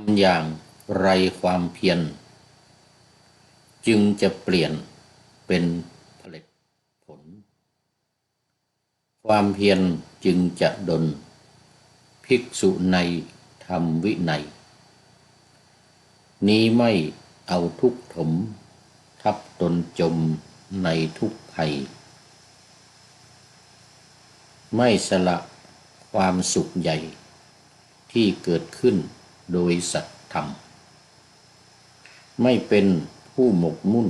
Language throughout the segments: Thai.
ำอย่างไรความเพียรจึงจะเปลี่ยนเป็นผลิตผล ความเพียรจึงจะดล ภิกษุในธรรมวินัย นี้ไม่เอาทุกข์ถม ทับตนจมในทุกภัย ไม่สละความสุขใหญ่ที่เกิดขึ้น โดยสัตธรรม ไม่เป็นผู้หมกมุ่น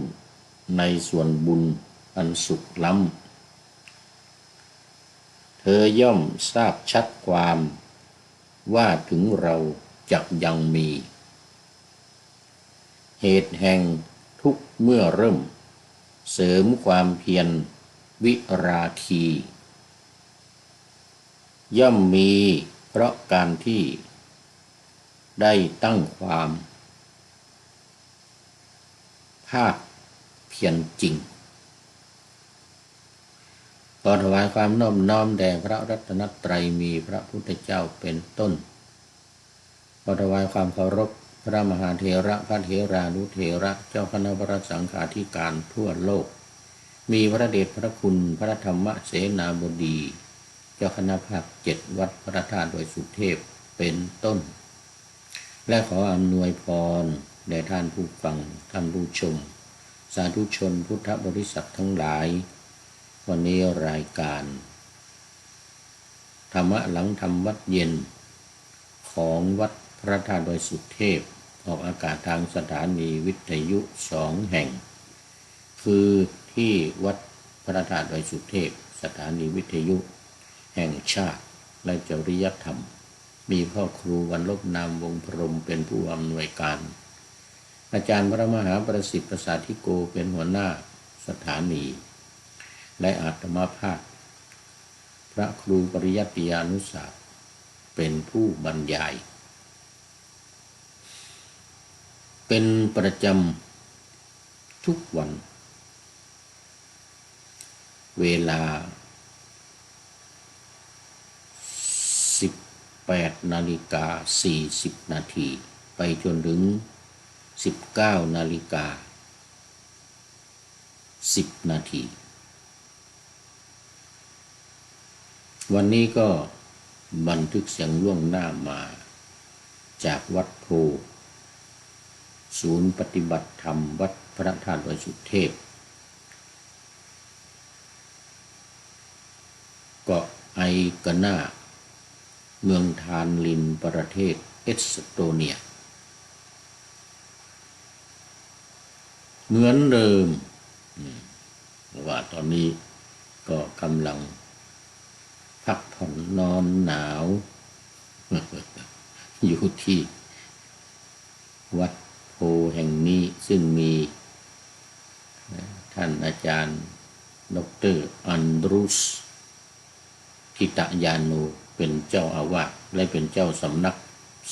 ในส่วนบุญอันสุขล้ำ เธอย่อมทราบชัดความว่าถึงเราจักยังมี เหตุแห่งทุกเมื่อเริ่ม เสริมความเพียรวิราคี ย่อมมีเพราะการที่ ได้ตั้งความภาคเพียรจริงขอถวายความนอบน้อมแด่พระรัตนตรัยมีพระพุทธเจ้าเป็นต้นขอถวายความเคารพพระมหาเถระพระเถรานุเถระเจ้าคณะพระสังฆาธิการทั่วโลก มีพระเดชพระคุณพระธรรมเสนาบดี เจ้าคณะภาคเจ็ดวัดพระธาตุโดยสุเทพเป็นต้น และขออำนวยพรแด่ท่านผู้ฟังท่านผู้ชม สาธุชนพุทธบริษัททั้งหลาย วันนี้รายการ ธรรมะหลังธรรมวัดเย็น ของวัดพระธาตุดอยสุเทพ ออกอากาศทางสถานีวิทยุสองแห่ง คือที่วัดพระธาตุดอยสุเทพ สถานีวิทยุ แห่งชาติและจริยธรรม มีพ่อครูวันลบนามวงพรมเป็นผู้อำนวยการ อาจารย์พระมหาประสิทธิ์ประสาธิโกเป็นหัวหน้าสถานี และอาตมาภาค พระครูปริยัติยานุศาสตร์เป็นผู้บรรยาย เป็นประจำทุกวัน เวลา 8นาฬิกา40 นาทีไปจนถึง 19นาฬิกา10 นาที วันนี้ก็บันทึกเสียงล่วงหน้ามา จากวัดโพศูนย์ปฏิบัติธรรมวัดพระธาตุดอยสุเทพ เกาะไอกานา เมืองทานลินประเทศเอสโตเนีย เหมือนเดิมว่าตอนนี้ก็กำลังพักผ่อนนอนหนาว อยู่ที่ วัดโพแห่งนี้ซึ่งมีท่านอาจารย์ ดร อันดรูสทิตยานุ เป็นเจ้าอาวาสและเป็นเจ้าสำนัก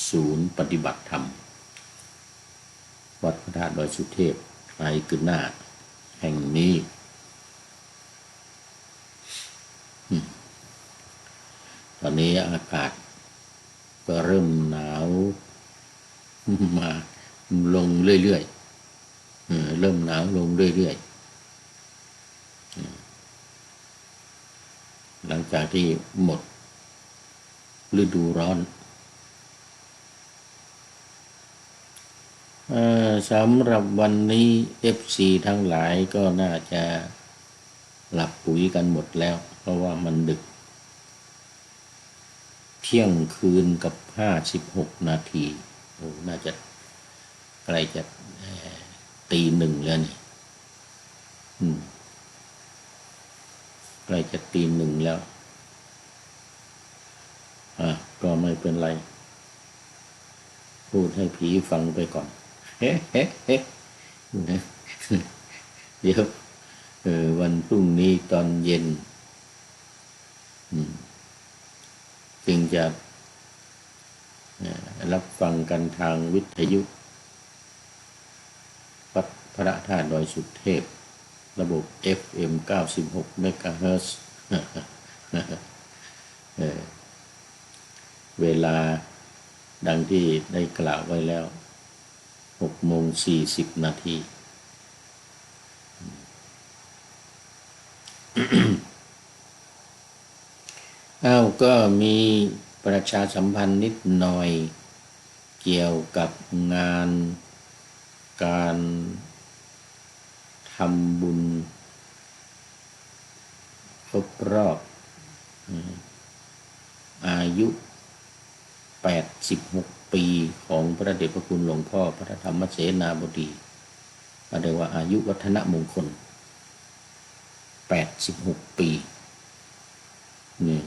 ศูนย์ปฏิบัติธรรม วัดพระธาตุดอยสุเทพไอกึนาแห่งนี้ ตอนนี้อากาศก็เริ่มหนาวมาลงเรื่อยๆเออเริ่มหนาวลงเรื่อยๆอืมหลังจากที่หมด ฤดูร้อนอสำหรับวันนี้ FC ทั้งหลายก็น่าจะหลับปุ๋ยกันหมดแล้ว เพราะว่ามันดึก เที่ยงคืนกับห้าสิบหกนาทีโอ้น่าจะใกล้จะตีหนึ่งแล้วนี่อืมใกล้จะตีหนึ่งแล้ว อะ ก็ ไม่เป็นไร พูดให้ผีฟังไปก่อน เฮ้เฮ้เฮ้นะเดี๋ยวเออวันพรุ่งนี้ตอนเย็นจึงจะรับฟังกันทางวิทยุวัดพระธาตุดอยสุเทพ ระบบ FM 96เมกะเฮิรตซ์เอ่อ เวลาดังที่ได้กล่าวไว้แล้วหกโมงสี่สิบนาที อ้าวก็มีประชาสัมพันธ์นิดหน่อย เกี่ยวกับงานการทำบุญครบรอบอืมอายุ 86ปีของพระเดชพระคุณหลวงพ่อพระธรรมเสนาบดีก็เรียกว่าอายุวัฒนมงคล 86 ปีนี่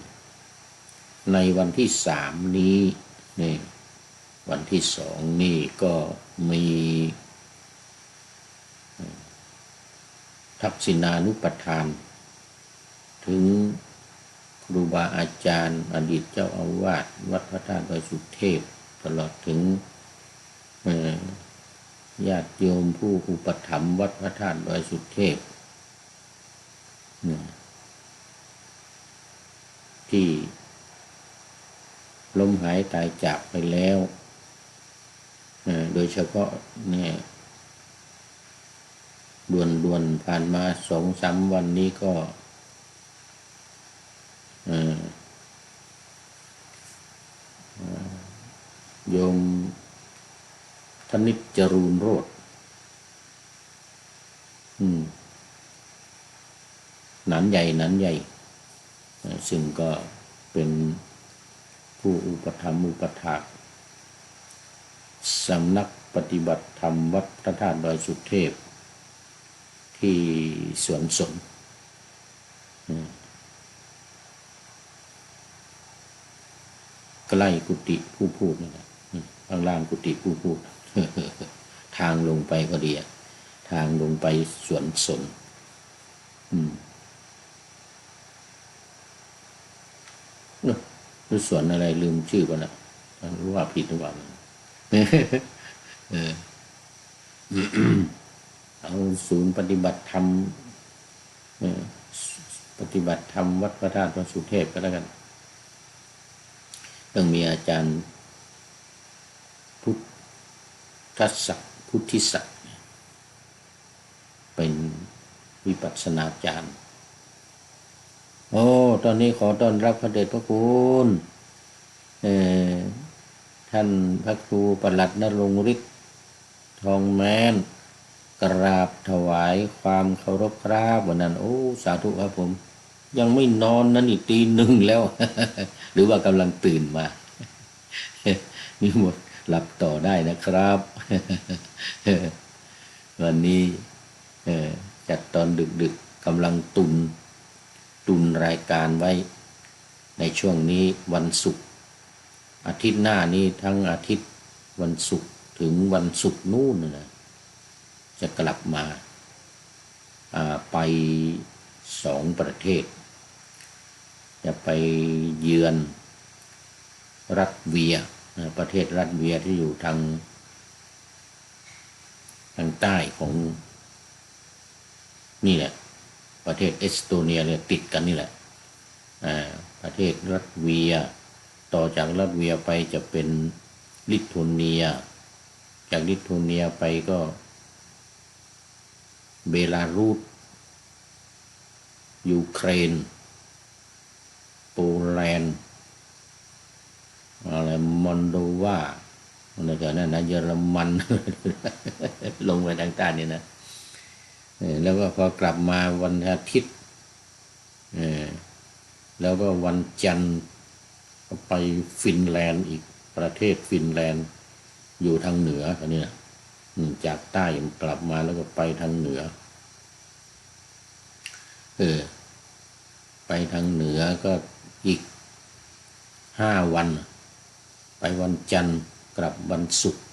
ในวันที่สามนี้นี่วันที่สองนี่ก็มีทักษิณานุปทาน ถึง ครูบาอาจารย์ อดีตเจ้าอาวาสวัดพระธาตุดอยสุเทพ ตลอดถึงญาติโยมผู้อุปถัมภ์วัดพระธาตุดอยสุเทพ ที่ล้มหายตายจากไปแล้วโดยเฉพาะเนี่ยด่วนด่วนๆผ่านมาสองสามวันนี้ก็เอ่อเอ่อ โยมธนิจจรูนโรดอืมหนันใหญ่หนันใหญ่ ซึ่งก็เป็นผู้อุปถัมอุปถากสำนักปฏิบัติธรรมวัดพระธาตุดอยสุเทพ ที่สวนสมใกล้กุฏิผู้พูดนี่แหละ ข้างล่างกุฏิผู้พูดทางลงไปก็ดีอะทางลงไปสวนสน อืมเนอะสวนอะไรลืมชื่อไปละรู้ว่าผิดหรือเปล่าเออเอาศูนย์ปฏิบัติธรรมปฏิบัติธรรมวัดพระธาตุพระสุเทพก็แล้วกัน ต้องมีอาจารย์ พุท ธศักดิ์พุทธิศักดิ์เป็นวิปัสสนาจารย์ โอ้ ตอนนี้ขอต้อนรับพระเดชพระคุณท่านพระครูประหลัดนรงฤทธิ์ทองแมนกราบถวายความเคารพครับวันนั้น โอ้ สาธุครับผม ยังไม่นอนนั่นอีกตีหนึ่งแล้ว หรือว่ากำลังตื่นมานี่หมด หลับต่อได้นะครับ วันนี้จัดตอนดึกๆกำลังตุน ตุนรายการไว้ ในช่วงนี้วันศุกร์อาทิตย์หน้านี้ทั้งอาทิตย์วันศุกร์ถึงวันศุกร์นู่นนะจะกลับมาาไปสองประเทศ จะไปเยือนรัสเวีย ประเทศรัสเวียที่อยู่ทางทางใต้ของ นี่แหละ ประเทศเอสโตเนียเนี่ยติดกันนี่แหละประเทศรัสเวีย ต่อจากรัสเวียไปจะเป็นลิทัวเนีย จากลิทัวเนียไปก็ เบลารุสยูเครน โปแลนด์ อะไรมอนโดวาอะไรกันนั่นนะเยอรมัน ลงไปทางใต้นี่นะแล้วก็พอกลับมาวันอาทิตย์แล้วก็วันจันทร์ก็ไปฟินแลนด์อีกประเทศฟินแลนด์ อยู่ทางเหนืออันนี้นะจากใต้กลับมาแล้วก็ไปทางเหนือ เออ ไปทางเหนือก็อีกห้าวัน ไปวันจันทร์กลับวันศุกร์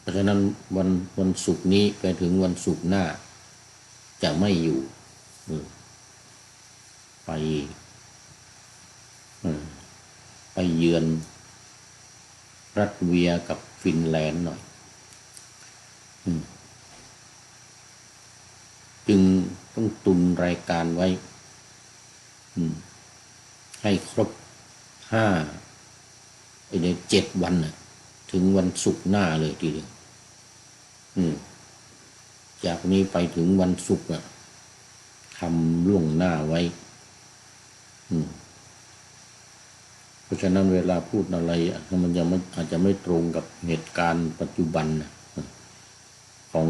เพราะฉะนั้นวันวันศุกร์นี้ไปถึงวันศุกร์หน้า จะไม่อยู่ไปไปเยือนรัสเวียกับฟินแลนด์หน่อยจึงต้องตุนรายการไว้ให้ครบห้า ไอ้เนี่ยเจ็ดวันน่ะ ถึงวันศุกร์หน้าเลยทีเดียวอืม จากนี้ไปถึงวันศุกร์อะทำล่วงหน้าไว้ อืมเพราะฉะนั้นเวลาพูดอะไรมันจะไม่อาจจะไม่ตรงกับเหตุการณ์ปัจจุบันนะของ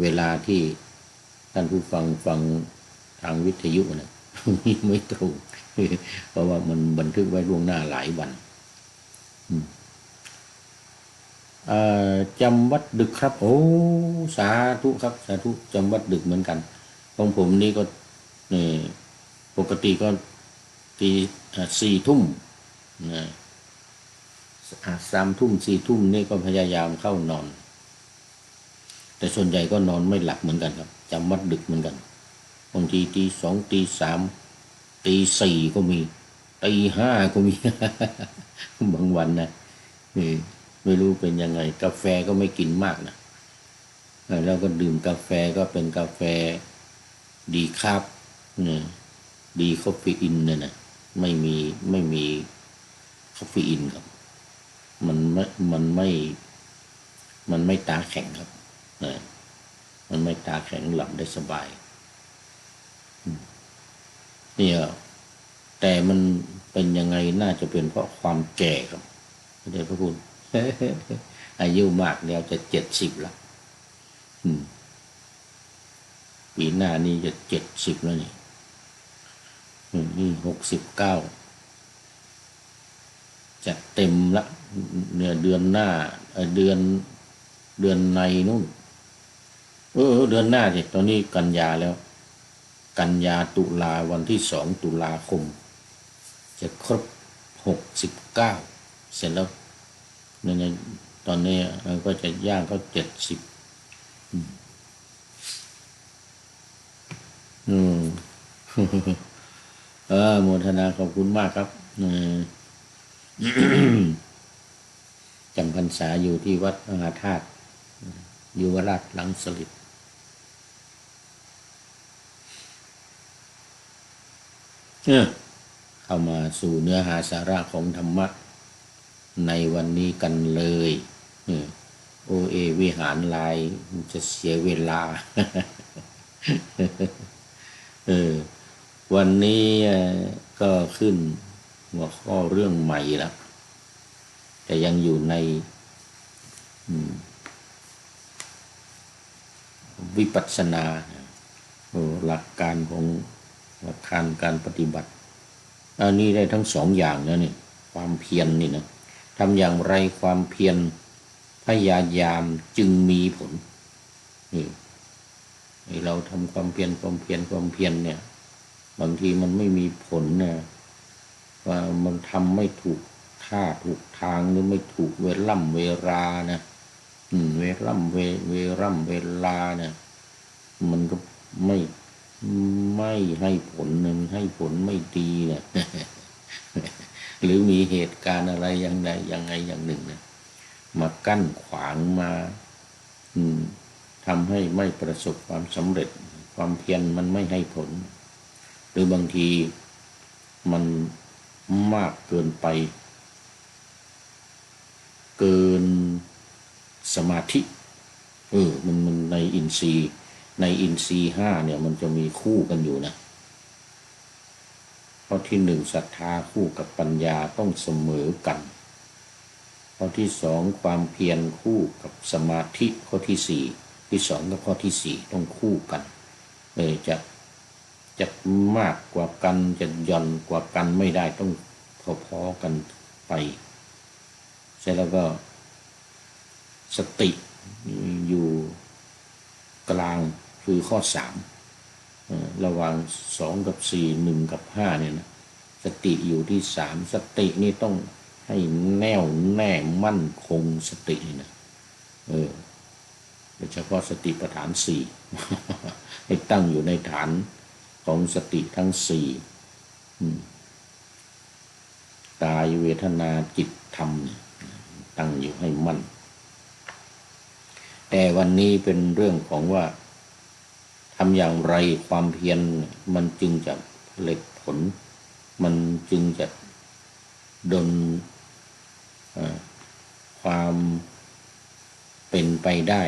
เวลาที่ท่านผู้ฟังฟังทางวิทยุนะไม่ตรง เพราะว่ามันบันทึกไว้ล่วงหน้าหลายวันอืมเอ่อ จำวัดดึกครับ โอ้สาธุครับ สาธุจำวัดดึกเหมือนกันของผมนี่ก็นี่ปกติก็ตีสี่ทุ่มนะสามทุ่มสี่ทุ่มนี่ก็พยายามเข้านอน แต่ส่วนใหญ่ก็นอนไม่หลับเหมือนกันครับจำวัดดึกเหมือนกันบางทีตีสองตีสามตีสี่ก็มีตีห้าก็มีบางวันนะนี่ ไม่รู้เป็นยังไง กาแฟก็ไม่กินมากนะแล้วก็ดื่มกาแฟก็เป็นกาแฟดีคาบเนี่ยดีคอฟฟีอินเนี่ยนะไม่มีไม่มีคอฟฟีอินครับ มันไม่มันไม่ มันไม่ตาแข็งครับเออมันไม่ตาแข็งหลับได้สบายเนี่ยแต่มันเป็นยังไงน่าจะเป็นเพราะความแก่ครับไม่ได้พระคุณ อายุมากแล้วจะเจ็ดสิบและอืมปีหน้านี้จะเจ็ดสิบแล้วนี่นี่หกสิบเก้าจะเต็มละเนี่ยเดือนหน้าเดือนเดือนในนู่นเออเออเดือนหน้าสิตอนนี้กันยาแล้ว กันยาตุลาวันที่สองตุลาคม จะครบหกสิบเก้าเสร็จแล้ว เนี่ยตอนนี้เราก็จะย่างเขาเจ็ดสิบอืมเออโมทนาขอบคุณมากครับเออจำพรรษาอยู่ที่วัดมหาธาตุยู่วราชหลังสลิดเข้ามาสู่เนื้อหาสาระของธรรมะ ในวันนี้กันเลยเออโอเอวิหารลายมันจะเสียเวลาเออวันนี้ก็ขึ้นหัวข้อเรื่องใหม่แล้วแต่ยังอยู่ในวิปัสสนาหลักการของหลักการการปฏิบัติ อันนี้ได้ทั้งสองอย่างนะเนี่ยความเพียรนนี่นะ ทำอย่างไรความเพียรพยายามจึงมีผลนี่นี่เราทำความเพียรความเพียรความเพียรเนี่ย บางทีมันไม่มีผลเนี่ยว่ามันทำไม่ถูกท่าถูกทางหรือไม่ถูกเวล่ำเวลานะอืมเวล่ำเวเวล่ำเวลาเนี่ย มันก็ไม่ไม่ให้ผลนี่ยมันให้ผลไม่ดีเนี่ย หรือมีเหตุการณ์อะไรอย่างใดอย่างไงอย่างหนึ่งนี่ยมากั้นขวางมาอืมทำให้ไม่ประสบความสำเร็จ ความเพียรมันไม่ให้ผล หรือบางทีมันมากเกินไป เกินสมาธิเออมันมันในอินทรีย์ในอินทรีย์ห้าเนี่ยมันจะมีคู่กันอยู่นะ ข้อที่หนึ่งศรัทธาคู่กับปัญญาต้องเสมอกัน ข้อที่สองความเพียรคู่กับสมาธิข้อที่สี่ที่สองกับข้อที่สี่ต้องคู่กันเออจะจะมากกว่ากันจะย่อนกว่ากันไม่ได้ต้องพอๆกันไปเสร็จแล้วก็สติอยู่กลางคือข้อสาม ระหว่างสองกับสี่หนึ่งกับห้าเนี่ยนะสติอยู่ที่สามสตินี่ต้องให้แน่วแน่มั่นคงสติน่ะเออโดยเฉพาะสติปัฏฐานสี่ให้ตั้งอยู่ในฐานของสติทั้งสี่อืมกายเวทนาจิตธรรม ตั้งอยู่ให้มั่น แต่วันนี้เป็นเรื่องของว่า ทำอย่างไรความเพียรมันจึงจะผลิตผล มันจึงจะดลเอ่อความเป็นไปได้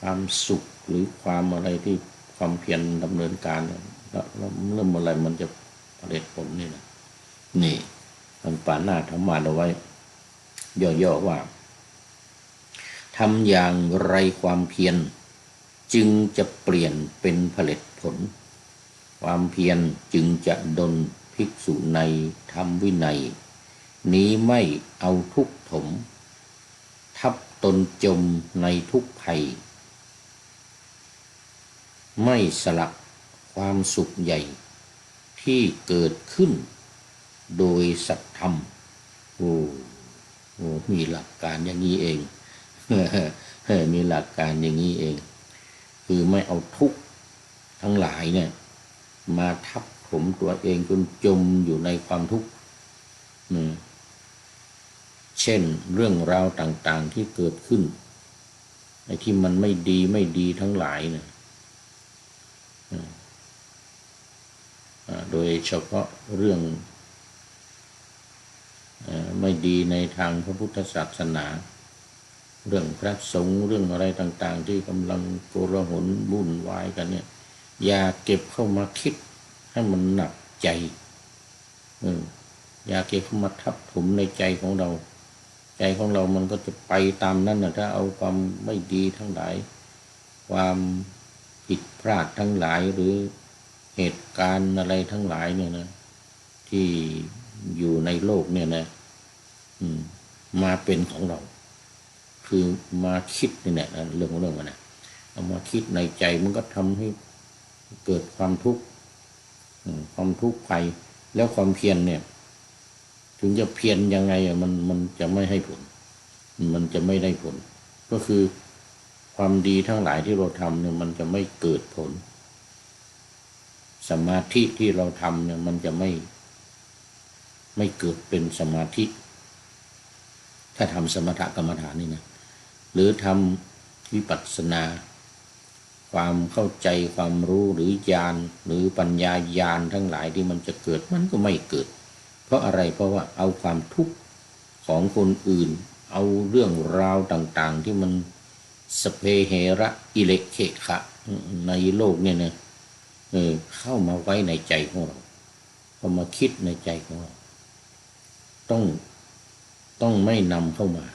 ความสุขหรือความอะไรที่ความเพียรดำเนินการแล้วเริ่มอะไรมันจะเร็จผลนี่นะนี่มันป่าหน้าธรรมาเอาไว้ ย่อๆว่าทำอย่างไรความเพียร จึงจะเปลี่ยนเป็นผลิตผล ความเพียรจึงจะดลภิกษุในธรรมวินัย นี้ไม่เอาทุกข์ถม ทับตนจมในทุกภัย ไม่สลักความสุขใหญ่ ที่เกิดขึ้น โดยสัตธรรมโอ้โอมีหลักการอย่างนี้เองมีหลักการอย่างนี้เอง คือไม่เอาทุกข์ทั้งหลายเนี่ย มาทับถมตัวเองจนจมอยู่ในความทุกข์เช่นเรื่องราวต่างๆที่เกิดขึ้นไอ้ที่มันไม่ดีไม่ดีทั้งหลายเนี่ยโดยเฉพาะเรื่องไม่ดีในทางพระพุทธศาสนา เรื่องพระสงฆ์เรื่องอะไรต่าง ๆ ที่กำลังโกลาหลวุ่นวายกันเนี่ย อย่าเก็บเข้ามาคิดให้มันหนักใจออย่าเก็บเข้ามาทับถมในใจของเรา ใจของเรามันก็จะไปตามนั้นนะถ้าเอาความไม่ดีทั้งหลาย ความผิดพลาดทั้งหลายหรือเหตุการณ์อะไรทั้งหลายเนี่ยนะที่อยู่ในโลกเนี่ยนะมมาเป็นของเรา คือมาคิดนี่แหละเรื่องของเรื่องมันนะเอามาคิดในใจมันก็ทำให้เกิดความทุกข์ความทุกข์ภัยแล้วความเพียรเนี่ย ถึงจะเพียรยังไงอะมันมันจะไม่ให้ผล มันจะไม่ได้ผล ก็คือความดีทั้งหลายที่เราทำเนี่ย มันจะไม่เกิดผล สมาธิที่เราทำเนี่ย มันจะไม่ ไม่เกิดเป็นสมาธิ ถ้าทำสมถกรรมฐานนี่นะ หรือทำวิปัสสนา ความเข้าใจความรู้หรือญาณหรือปัญญาญาณทั้งหลายที่มันจะเกิดมันก็ไม่เกิด เพราะอะไรเพราะว่าเอาความทุกข์ของคนอื่น เอาเรื่องราวต่างๆ ที่มันสเปเหระอิเลเคขะในโลกเนี่ยนะเออเข้ามาไว้ในใจของเราเข้ามาคิดในใจของเรา ต้องต้องไม่นำเข้ามา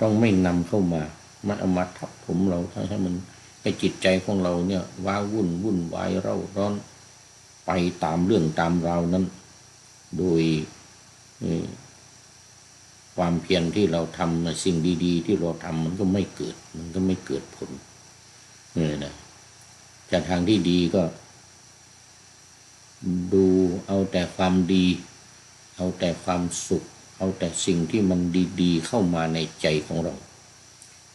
ต้องไม่นำเข้ามามันเอามาทับถมเราให้มันให้จิตใจของเราเนี่ยว้าวุ่นวุ่นวายเร่าร้อน ไปตามเรื่องตามราวนั้น โดยความเพียรที่เราทำสิ่งดี ๆ ที่เราทำมันก็ไม่เกิด มันก็ไม่เกิดผลเนี่ยนะจากทางที่ดีก็ ดูเอาแต่ความดี เอาแต่ความสุข เอาแต่สิ่งที่มันดีๆ เข้ามาในใจของเรา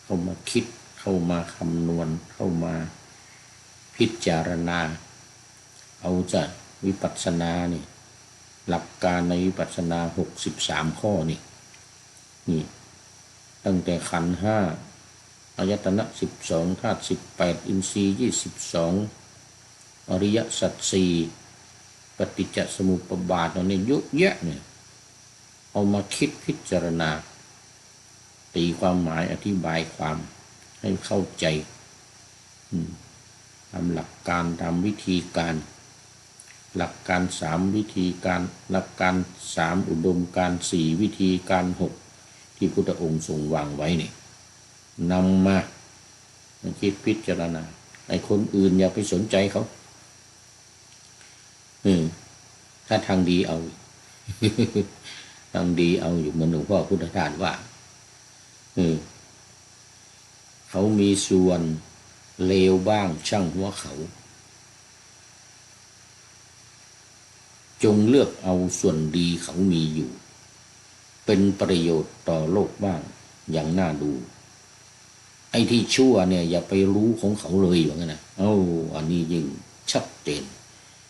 เข้ามาคิดเข้ามาคำนวณ เข้ามาพิจารณา เอาจากวิปัสสนานี่หลักการในวิปัสสนาหกสิบสามข้อนี่นี่ ตั้งแต่ขันห้าอายตนะสิบสองธาตุสิบแปดอินทรีย์ยี่สิบสองอริยสัจสี่ปฏิจจสมุปบาทเนี่ยเยอะแยะเนี่ย เอามาคิดพิจารณา ตีความหมายอธิบายความให้เข้าใจตามหลักการตามวิธีการ หลักการสามวิธีการ หลักการสามอุดมการสี่วิธีการหกที่พุทธองค์ทรงวางไว้นี่นำมาคิดพิจารณาไอ้คนอื่นอย่าไปสนใจเขาอืมถ้าทางดีเอา ทางดีเอาอยู่เหมือนหลวงพ่อพุทธทาสว่าเออเขามีส่วนเลวบ้างช่างหัวเขา จงเลือกเอาส่วนดีเขามีอยู่ เป็นประโยชน์ต่อโลกบ้างอย่างน่าดู ไอ้ที่ชั่วเนี่ย อย่าไปรู้ของเขาเลยอย่างนั้นนะเอ้าอันนี้ยิ่งชัดเจน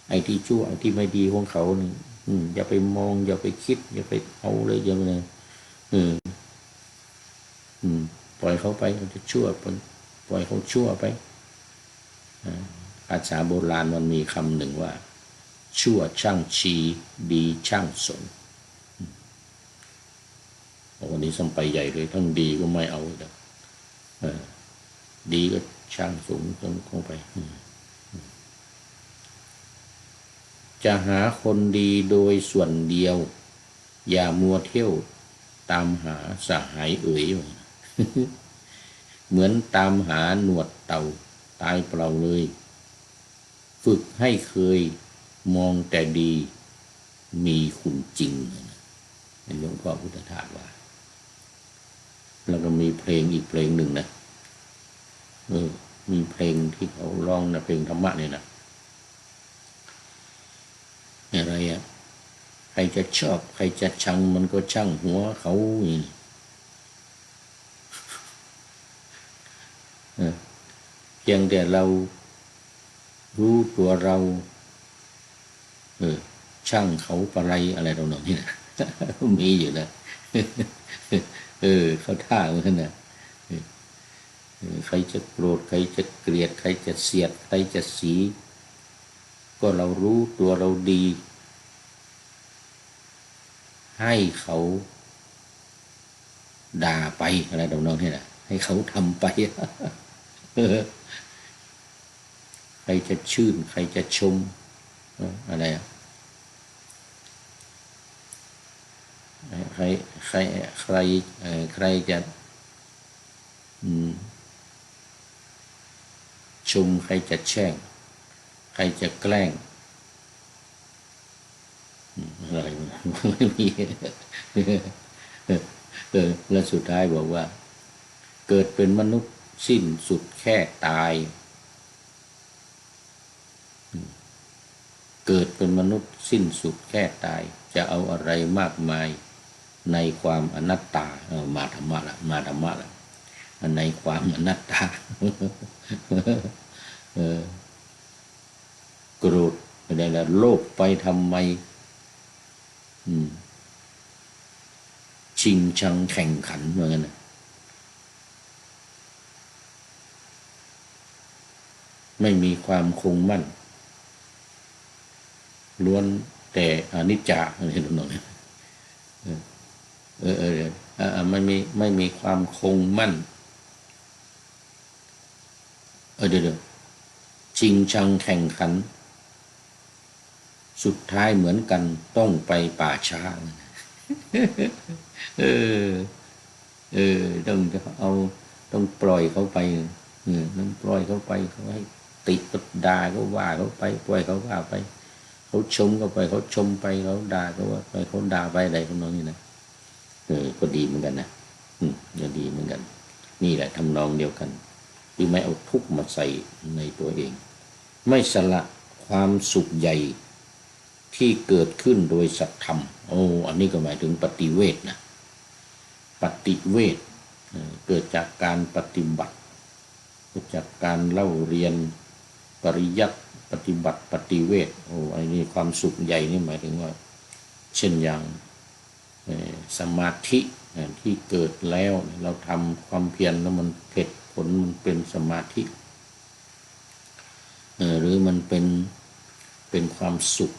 ไอ้ที่ชั่วไอ้ที่ไม่ดีของเขานี่ อืมอย่าไปมอง อย่าไปคิด อย่าไปเอาเลยอย่างนั้นอืมอืม ปล่อยเขาไปเขาจะชั่วปล่อยปล่อยเขาชั่วไปอาภาษาโบราณมันมีคำหนึ่งว่า ชั่วช่างชีดีช่างสนวันนี้สัมไปใหญ่เลยทั้งดีก็ไม่เอาแล้วเออดีก็ช่างสูงจนคงไป อืม จะหาคนดีโดยส่วนเดียว อย่ามัวเที่ยวตามหาสหายเอ๋ยเหมือนตามหาหนวดเต่าตายเปล่าเลย ฝึกให้เคยมองแต่ดี มีคุณจริงหลวงพ่อพุทธทาสว่า แล้วก็มีเพลงอีกเพลงหนึ่งนะเออมีเพลงที่เขาร้องนะเพลงธรรมะเนี่ยนะ อะไรอะใครจะชอบ ใครจะชังมันก็ช่างหัวเขาเออเพียงแต่เรารู้ตัวเรา เออ ช่างเขาปะไรอะไรตรงนั้นนี่นะมีอยู่นะเออ เขาท่าเหมือนกันนะใครจะโกรธใครจะเกลียด ใครจะเสียด ใครจะสี ก็เรารู้ตัวเราดี ให้เขาด่าไปอะไรตรงนั้นนี่นะให้เขาทำไปใครจะชื่น ใครจะชมอะไรอะใครใครใครใครจะชมใครจะแช่ง ใครจะแกล้งอะไรไม่มีเออแล้วสุดท้ายบอกว่า เกิดเป็นมนุษย์สิ้นสุดแค่ตาย เกิดเป็นมนุษย์สิ้นสุดแค่ตาย จะเอาอะไรมากมายในความอนัตตาเออมาธรรมะละมาธรรมะละในความอนัตตา เออ โกรธไม่ได้ละโลภไปทำไมอืมชิงชังแข่งขันเหมือนกันนะไม่มีความคงมั่น ล้วนแต่อนิจจาอะไรทำนองนี้เออเออเออไม่มีไม่มีความคงมั่น เออเดี๋ยวเดี๋ยวชิงชังแข่งขัน สุดท้ายเหมือนกันต้องไปป่าช้าเออ เออ ต้องเอาต้องปล่อยเขาไปเออต้องปล่อยเขาไปเขาให้ติก็ด่าเขาว่าเขาไป ปล่อยเขาว่าไป เขาชมเขาไปเขาชมไปเขาด่าเขาว่าไปเขาด่าไปอะไรของน้องนี่นะเออก็ดีเหมือนกันนะอืมก็ดีเหมือนกัน นี่แหละทำนองเดียวกันคือไม่เอาทุกข์มาใส่ในตัวเอง ไม่สละความสุขใหญ่ ที่เกิดขึ้นโดยสัตธรรม โอ้อันนี้ก็หมายถึงปฏิเวทนะปฏิเวทเกิดจากการปฏิบัติเกิดจากการเล่าเรียนปริยัติปฏิบัติปฏิเวทโอ้อันนี้ความสุขใหญ่นี่หมายถึงว่า เช่นอย่างสมาธิที่เกิดแล้วเราทำความเพียรแล้วมันเกิดผลมันเป็นสมาธิหรือมันเป็นเป็นความสุข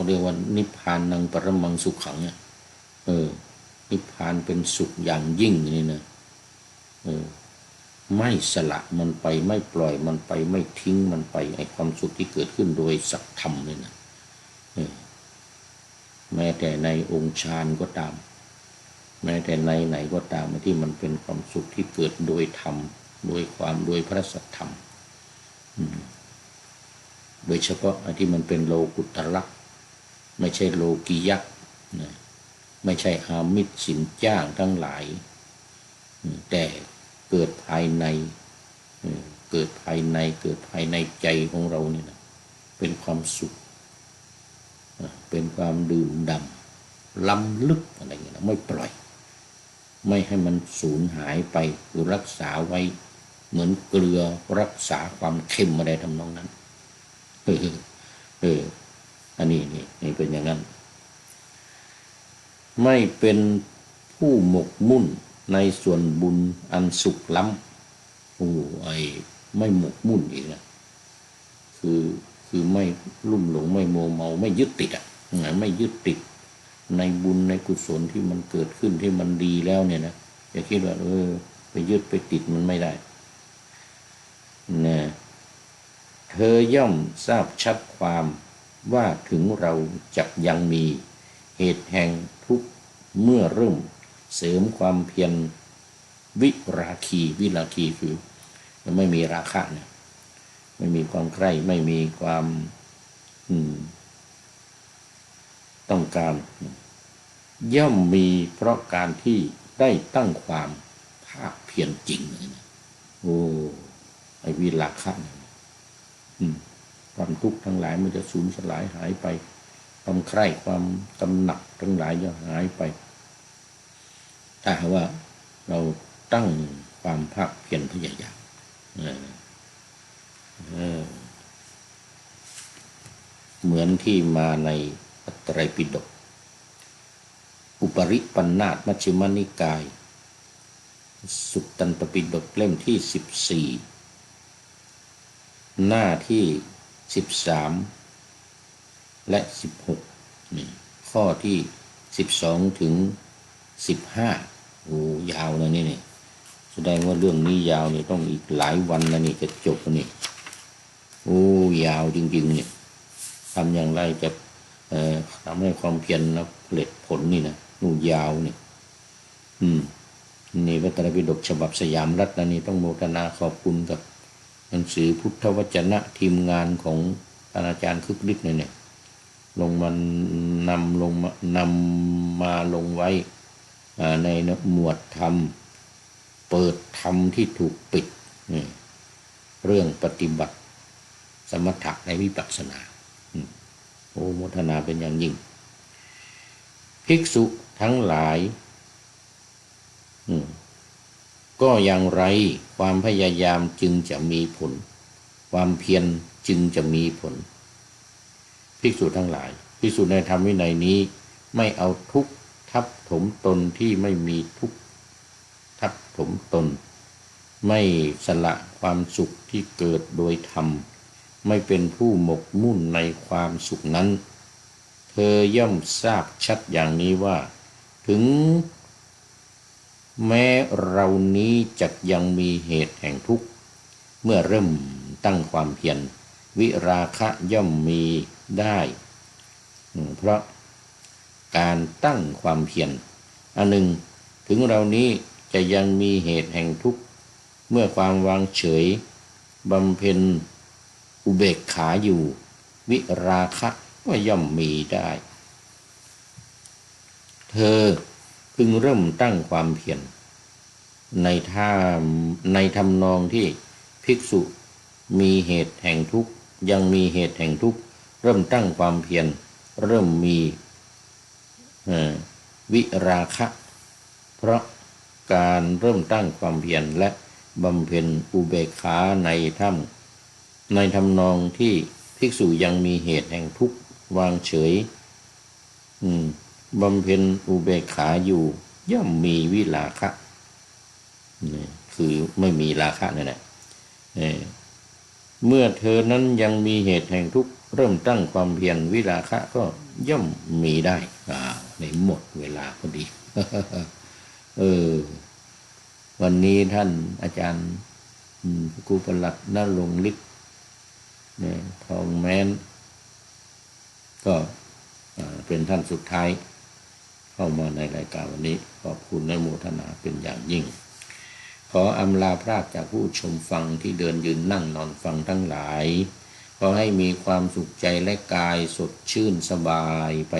เขาเรียกว่านิพพานังปรมังสุขขังเนี่ยเออ นิพพานเป็นสุขอย่างยิ่งนี่นะเออไม่สละมันไปไม่ปล่อยมันไปไม่ทิ้งมันไปไอความสุขที่เกิดขึ้นโดยสักธรรมเลยนะเออแม้แต่ในองค์ฌานก็ตาม แม้แต่ในไหนก็ตามที่มันเป็นความสุขที่เกิดโดยธรรม โดยความโดยพระสัทธรรมอืมโดยเฉพาะไอันที่มันเป็นโลกุตระ ไม่ใช่โลกิยักษ์นะไม่ใช่อามิตรสินจ้างทั้งหลาย แต่เกิดภายใน เกิดภายในเกิดภายในใจของเราเนี่ยนะเป็นความสุข เป็นความดื่มดำล้ำลึกอะไรอย่างเงี้ยนะไม่ปล่อย ไม่ให้มันสูญหายไปหรือรักษาไว้เหมือนเกลือรักษาความเค็มอะไรทำนองนั้นเออเออ อันนี้นี่นี่เป็นอย่างนั้น ไม่เป็นผู้หมกมุ่นในส่วนบุญอันสุขล้ำโอ้ไอไม่หมกมุ่นอีกนะคือคือไม่ลุ่มหลงไม่โมเมาไม่ยึดติดอะไม่ยึดติดในบุญในกุศลที่มันเกิดขึ้นที่มันดีแล้วเนี่ยนะอย่าคิดว่าเออ ไปยึดไปติดมันไม่ได้นะเธอย่อมทราบชัดความ ว่าถึงเราจะยังมีเหตุแห่งทุกเมื่อเริ่มเสริมความเพียรวิราคีวิราคีคือไม่มีราคะเนี่ยไม่มีความใคร่ไม่มีความต้องการ ย่อมมีเพราะการที่ได้ตั้งความภาคเพียรจริงโอ้ไอวิลาคะเนี่ยอืม ความทุกข์ทั้งหลายมันจะสูญสลายหายไป ความใคร่ความกำหนักทั้งหลายจะหายไปถ้าหากว่าเราตั้งความภาคเพียรพยายามเออเออเหมือนที่มาในอัตไตรปิฎกอุปริปันนาตมัชฌิมานิกาย สุตตันตปิฎกเล่มที่สิบสี่หน้าที่ สิบสามและสิบหกนี่ข้อที่สิบสองถึงสิบห้าโอ้ยาวนะนี่นี่แสดงว่าเรื่องนี้ยาวนี่ต้องอีกหลายวันนะนี่จะจบนี่โอ้ยาวจริงๆเนี่ยทำอย่างไรจะทำให้ความเพียรนะผลิตผลนี่นะนู่ยาวนี่อืมนี่วัตรปิฎกฉบับสยามรัฐนะนี่ต้องโมทนาขอบคุณกับ หนังสือพุทธวจนะทีมงานของอาจารย์คึกฤทธิ์เนี่ยเนี่ยลงมานำลงมานำมาลงไว้ในหมวดธรรม เปิดธรรมที่ถูกปิดนี่เรื่องปฏิบัติ สมถะในวิปัสสนาอืมโอ้มทนาเป็นอย่างยิ่ง ภิกษุทั้งหลาย อืม ก็อย่างไรความพยายามจึงจะมีผล ความเพียรจึงจะมีผล ภิกษุทั้งหลาย ภิกษุในธรรมวินัยนี้ ไม่เอาทุกข์ทับถมตนที่ไม่มีทุกข์ทับถมตน ไม่สละความสุขที่เกิดโดยธรรม ไม่เป็นผู้หมกมุ่นในความสุขนั้น เธอย่อมทราบชัดอย่างนี้ว่า ถึง แม้เรานี้จะยังมีเหตุแห่งทุกข์ เมื่อเริ่มตั้งความเพียรวิราคะย่อมมีได้ เพราะการตั้งความเพียรอันหนึ่งถึงเรานี้จะยังมีเหตุแห่งทุกข์เมื่อความวางเฉยบำเพ็ญอุเบกขาอยู่ วิราคะก็ย่อมมีได้ เธอ พึงเริ่มตั้งความเพียรในท่าในทำนองที่ภิกษุมีเหตุแห่งทุกข์ยังมีเหตุแห่งทุกข์เริ่มตั้งความเพียรเริ่มมีวิราคะ เพราะการเริ่มตั้งความเพียรและบำเพ็ญอุเบกขาในถ้ำในทำนองที่ภิกษุยังมีเหตุแห่งทุกข์วางเฉย อืม บำเพ็ญอุเบกขาอยู่ ย่อมมีวิราคะนี่คือไม่มีราคะนั่นแหละเอ่อเมื่อเธอนั้นยังมีเหตุแห่งทุกข์เริ่มตั้งความเพียรวิราคะก็ย่อมมีได้ อ่า ในหมดเวลาพอดี เออ วันนี้ท่านอาจารย์อืมครูประหลัดนรงค์ฤทธิ์เนี่ยทองแม้น ก็เป็นท่านสุดท้าย เข้ามาในรายการวันนี้ ขอบคุณในโมทนาเป็นอย่างยิ่ง ขออำลาพรากจากผู้ชมฟังที่เดินยืนนั่งนอนฟังทั้งหลาย ขอให้มีความสุขใจและกายสดชื่นสบายไป